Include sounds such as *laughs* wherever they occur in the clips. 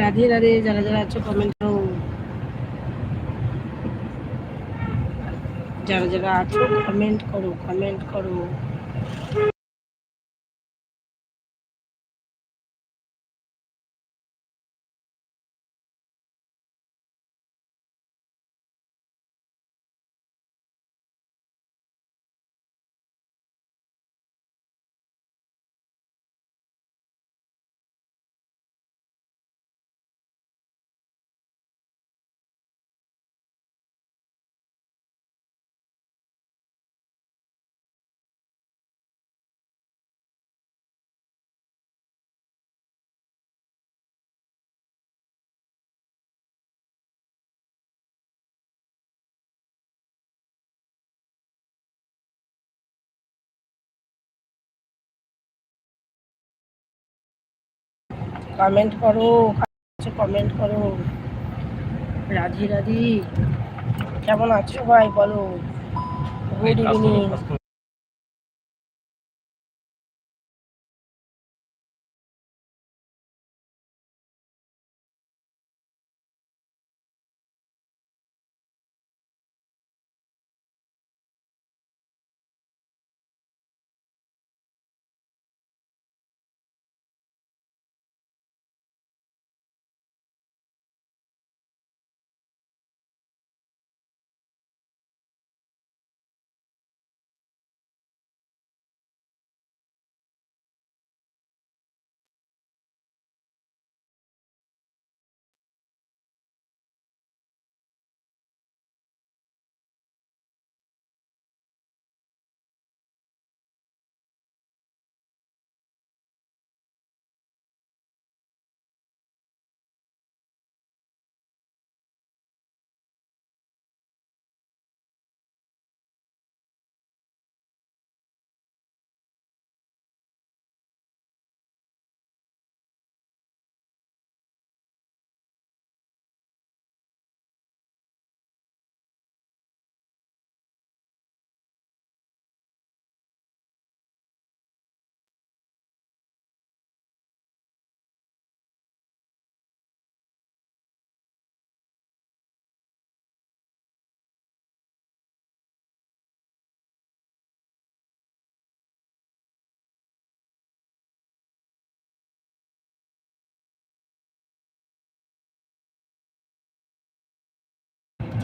রাধে রাধে যারা যারা আছো কমেন্ট করো। যারা যারা আছো কমেন্ট করো কমেন্ট করো। কমেন্ট করো কমেন্ট করো। রাধি রাধি। কেমন আছো ভাই? বলো। গুড ইভিনিং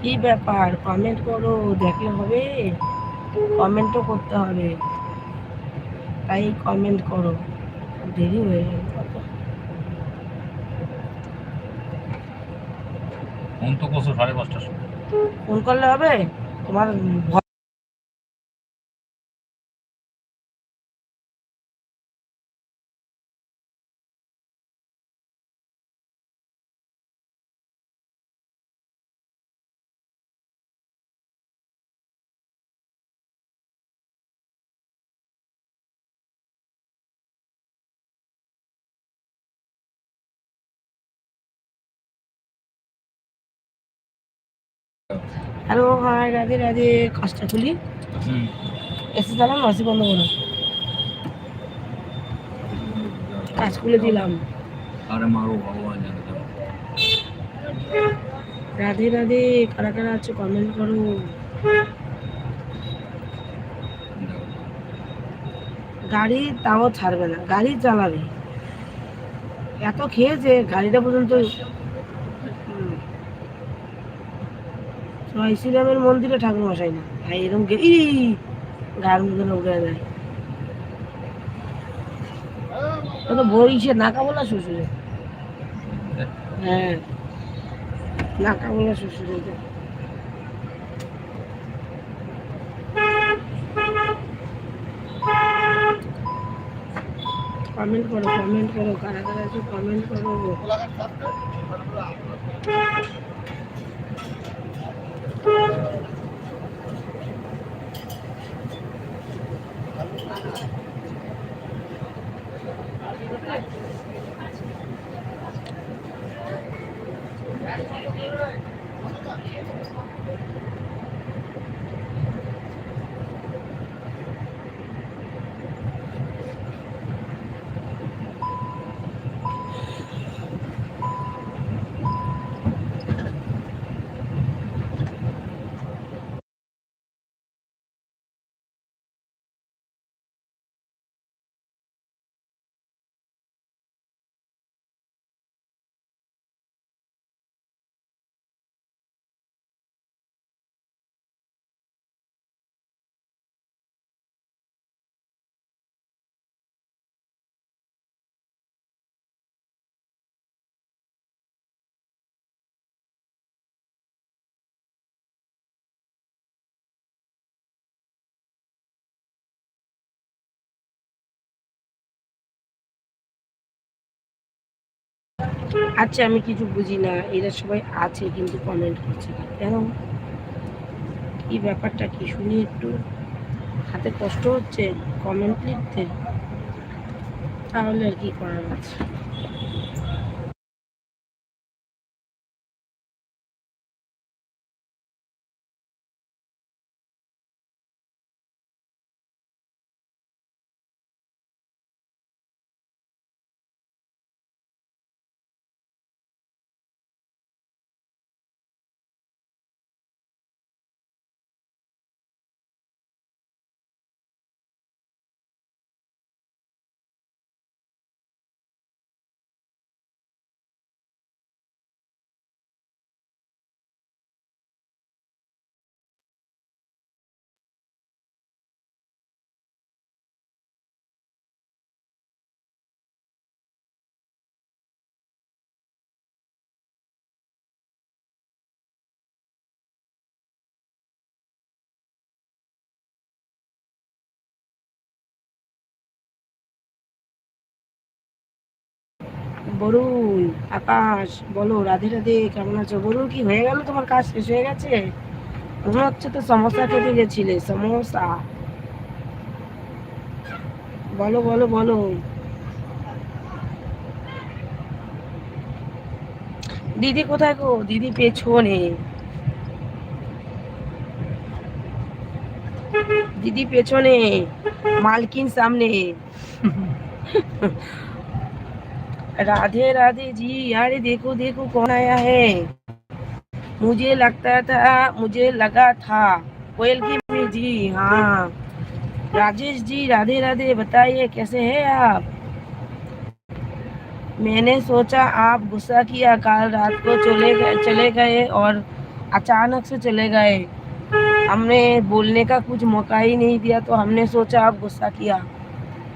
কি ব্যাপার? কমেন্ট করো দেখলে হবে। কমেন্টও করতে হবে। তাই কমেন্ট করো। দেরি হয়ে গেল কত ফোন তো করছ সাড়ে পাঁচটার সময়। ফোন করলে হবে? তোমার হ্যালো হাই রাধে রাধে কাজটা খুলি। এসে চালাম মাসি বন্ধ করো। কাজ খুলে দিলাম। আরে মারো ভগবান রাধে রাধে কারা কারা আছে কমেন্ট করো। গাড়ি তাও ছাড়বে না গাড়ি চালাবে এত খেয়েছে গাড়িটা পর্যন্ত জয় শ্রীরামের মন্দিরে ঠাকুর মশাই না। ভাই, এরকম ই গায়ের মধ্যে লোক যায়। ও তো বইছে নাকা বলা শ্বশুরে। হ্যাঁ। নাকা বলা শ্বশুরে কমেন্ট করো কমেন্ট করো, কারা কারা আছে কমেন্ট করো। আচ্ছা আমি কিছু বুঝি না। এরা সবাই আছে কিন্তু কমেন্ট করছে। কেন? কি ব্যাপারটা কি শুনি একটু? হাতে কষ্ট হচ্ছে কমেন্ট লিখতে? তাহলে আর কি করার আছে? বরুণ, আকাশ, বলো, রাধে রাধে, কেমন আছো? বরুণ, কি হয়ে গেল তোমার কাজ শেষ হয়ে গেছে? মনে হচ্ছে তো সমস্যা খেতে গেছিলে, সমস্যা। বলো বলো বলো। দিদি কোথায় গো? দিদি পেছনে। দিদি পেছনে। মালকিন সামনে। *laughs* राधे राधे जी अरे देखो देखो कौन आया है? मुझे लगता था, मुझे लगा था। कोयल की में जी हाँ। राजेश जी, राधे राधे, बताइए, कैसे हैं आप? मैंने सोचा आप गुस्सा किया, कल रात को चले गए चले गए और अचानक से चले गए। हमने बोलने का कुछ मौका ही नहीं दिया तो हमने सोचा आप गुस्सा किया।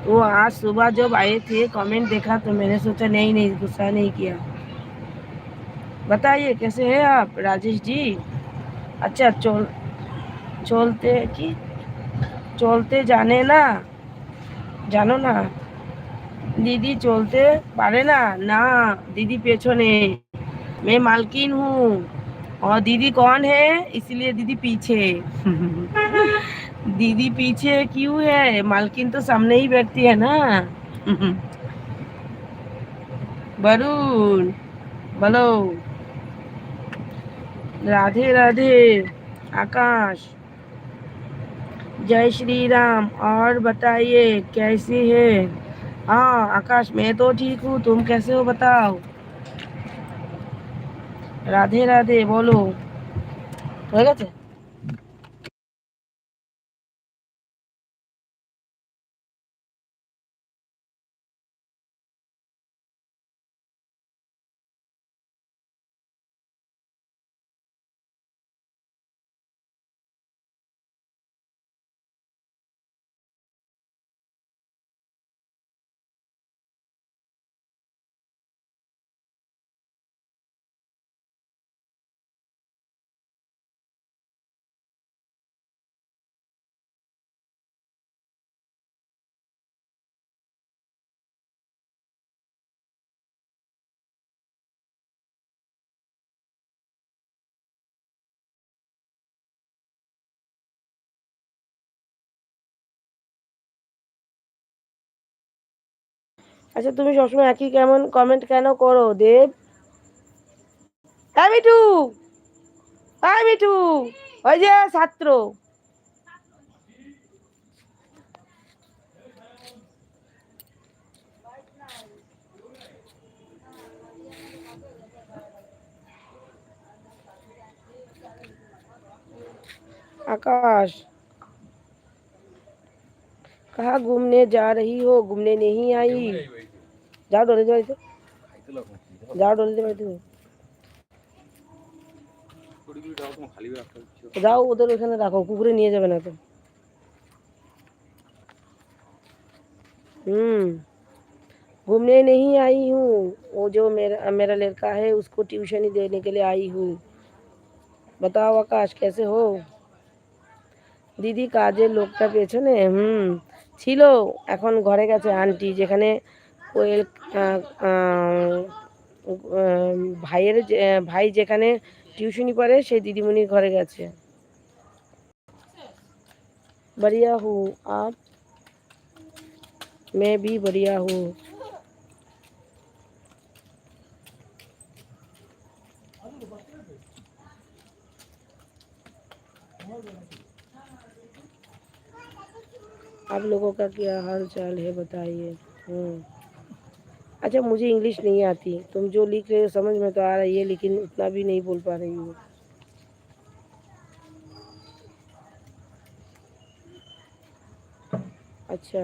तो आज सुबह जब आए थे कमेंट देखा तो मैंने सोचा नहीं नहीं गुस्सा नहीं किया बताइए कैसे हैं आप राजेश जी अच्छा चल चलते कि চলতে জানে না জানো না दीदी चलते पारे ना ना दीदी पेछने मैं मालकिन हूँ और दीदी कौन है इसलिए दीदी पीछे *laughs* दीदी पीछे क्यों है? मालकिन तो सामने ही बैठती है ना। वरुण, बोलो। राधे राधे। आकाश। जय श्री राम। और बताइए, कैसी है? हाँ आकाश, मैं तो ठीक हूँ। तुम कैसे हो बताओ। राधे राधे, बोलो। हो আচ্ছা তুমি সবসময় একই কেমন কমেন্ট কেন করো দেব হ্যাঁ মিঠু হ্যাঁ মিঠু ওই যে ছাত্র आकाश कहा घूमने जा रही हो घूमने नहीं आई जाओ डोले जाओ इसे जाओ डोले जाओ इसे যাও ওদের ওখানে রাখো কুকুরে নিয়ে যাবে না তো हम्म घूमने नहीं आई हूँ वो जो मेरा मेरा लड़का है उसको ट्यूशन ही देने के लिए आई हूँ बताओ आकाश कैसे हो দিদি কাজের লোকটা পেছনে হুম ছিল এখন ঘরে গেছে আন্টি যেখানে কোয়েল আহ, আহ, আহ, ভাইয়ের যে- আহ, ভাই যেখানে টিউশনি পড়ে সেই দিদিমণির ঘরে গেছে बढ़िया हूँ आप मैं भी बढ़िया हूँ आप लोगों का क्या हाल चाल है बताइए हम्म अच्छा मुझे इंग्लिश नहीं आती तुम जो लिख रहे हो समझ में तो आ रही है लेकिन उतना भी नहीं बोल पा रही हूँ अच्छा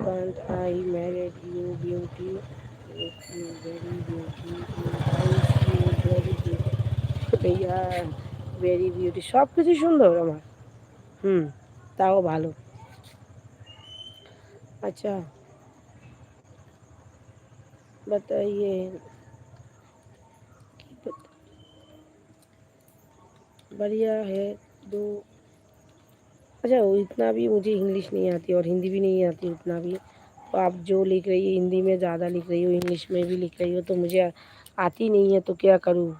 Can't I married you beauty? Look you very beauty. Eyes you very beauty. Yeah, very beauty. সব কিছু সুন্দর আমার হুম তাও ভালো अच्छा। बताइए। बढ़िया है, दो। अच्छा इतना भी मुझे इंग्लिश नहीं आती और हिंदी भी नहीं आती उतना भी। तो आप जो लिख रही है, हिंदी में ज़्यादा लिख रही हो इंग्लिश में भी लिख रही हो तो मुझे आती नहीं है तो क्या करूँ?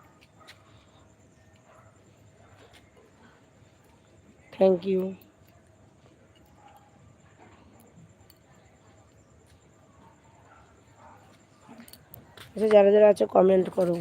थैंक यू আচ্ছা যারা যারা আছে কমেন্ট করো।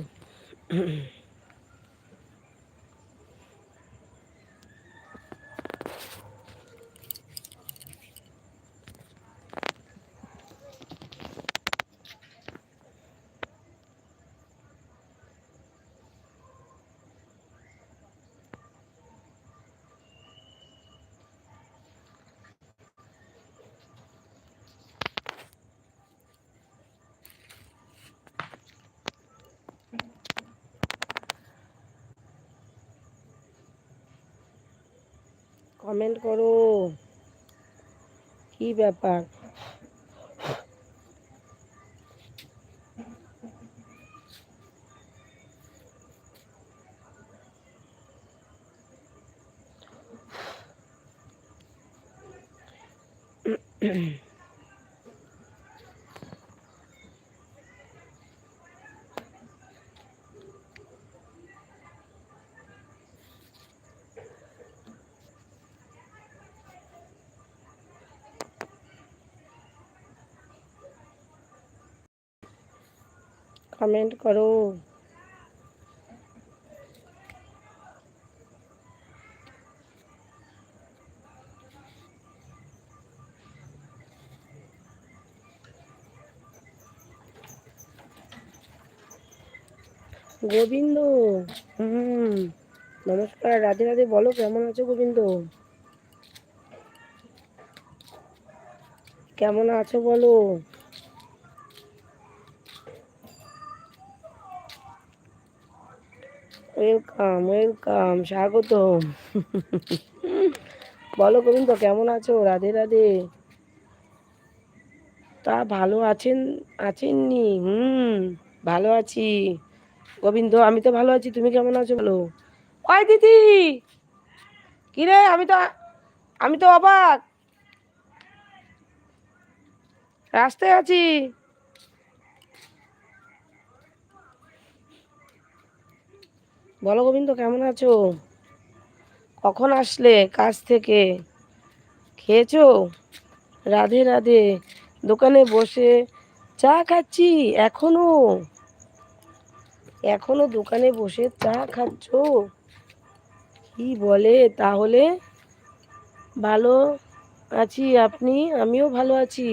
কমেন্ট করো। কি ব্যাপার? কমেন্ট করো। গোবিন্দ হুম নমস্কার। রাধে রাধে বলো কেমন আছো গোবিন্দ? কেমন আছো বলো? ওয়েলকাম ওয়েলকাম স্বাগতম। বলো গোবিন্দ, কেমন আছো? রাধে রাধে। তা ভালো আছেন, আছেননি? হুম, ভালো আছি। গোবিন্দ, আমি তো ভালো আছি, তুমি কেমন আছো বলো? ওই দিদি কি রে আমি তো আমি তো অবাক। রাস্তায় আছি। বলো গোবিন্দ, কেমন আছো? কখন আসলে কাজ থেকে? খেয়েছো? রাধে রাধে, দোকানে বসে চা খাচ্ছি, এখনও? এখনও দোকানে বসে চা খাচ্ছো? কি বলে তাহলে? ভালো আছি আপনি, আমিও ভালো আছি।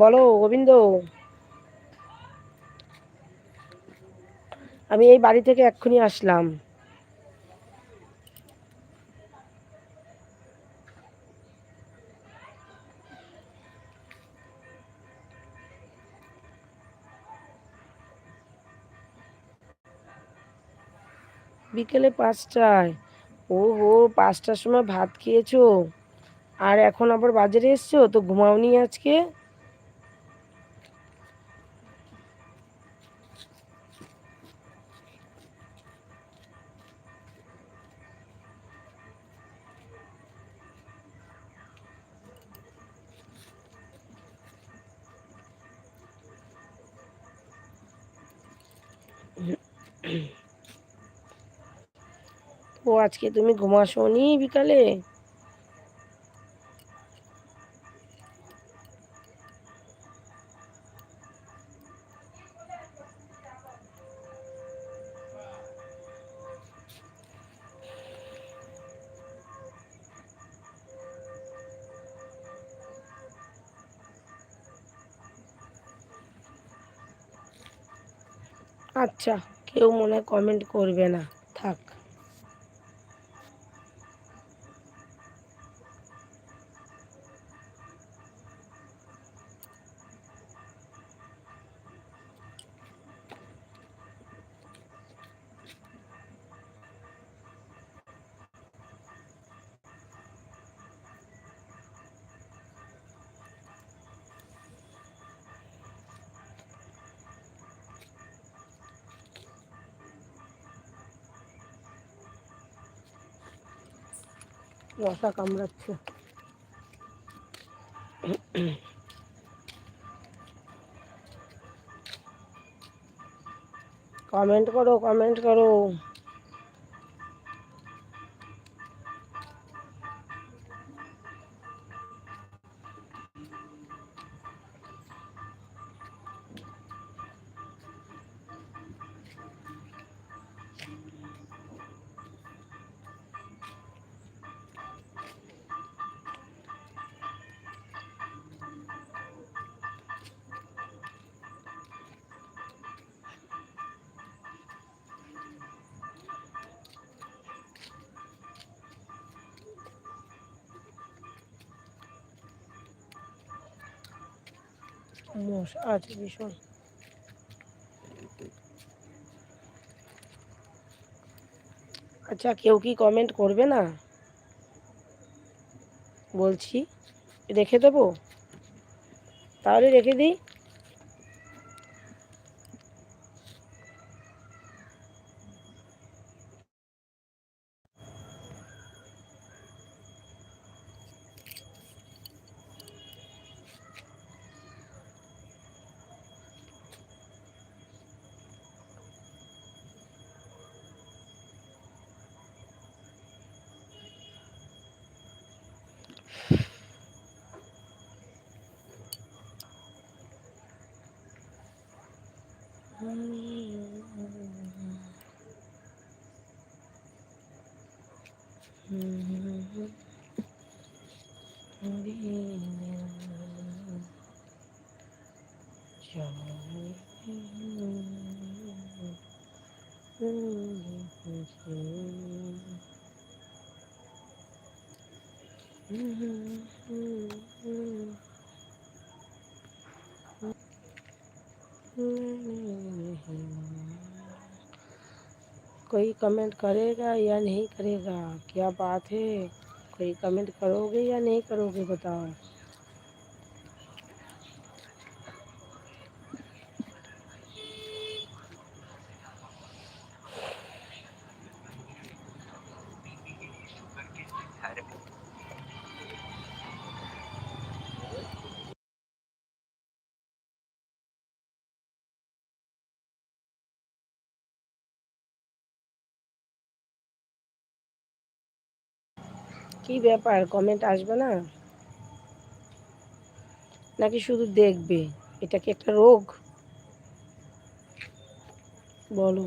বলো, গোবিন্দ। আমি এই বাড়ি থেকে এক্ষুনি আসলাম। বিকেলে পাঁচটায়। ও হো পাঁচটার সময় ভাত খেয়েছো? আর এখন আবার বাজারে এসছো তো ঘুমাওনি আজকে? ও আজকে তুমি ঘুমাসনি বিকালে? আচ্ছা কেউ মনে হয় কমেন্ট করবে না থাক মশা কামড়াচ্ছে কমেন্ট করো কমেন্ট করো মশা আছে ভীষণ। আচ্ছা কেউ কি কমেন্ট করবে না? বলছি, রেখে দেবো? তাহলে রেখে দিই। Johnny. कोई कमेंट करेगा या नहीं करेगा? क्या बात है? कोई कमेंट करोगे या नहीं करोगे? बताओ। কি ব্যাপার? কমেন্ট আসবে না? নাকি শুধু দেখবে? এটা কি একটা রোগ? বলো।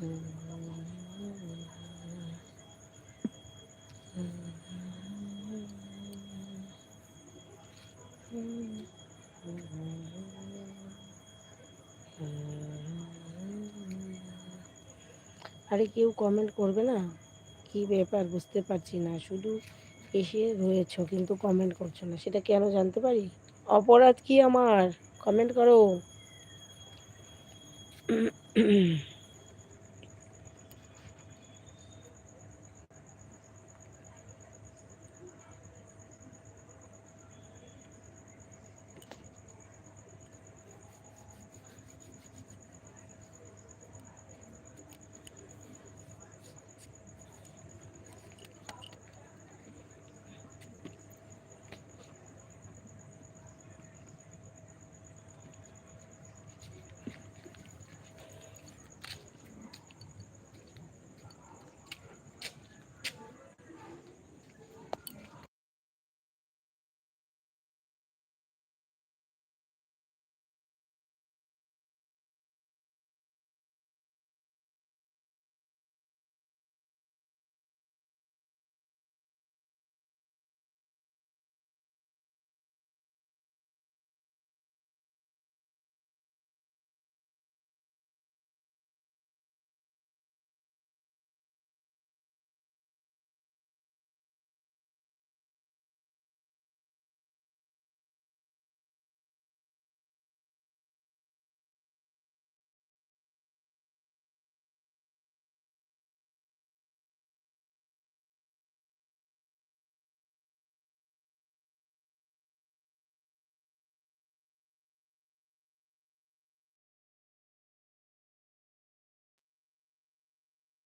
আরে কেউ কমেন্ট করবে না? কি ব্যাপার? বুঝতে পারছি না। শুধু এসে রয়েছ, কিন্তু কমেন্ট করছ না। সেটা কেন জানতে পারি? অপরাধ কি আমার? কমেন্ট করো।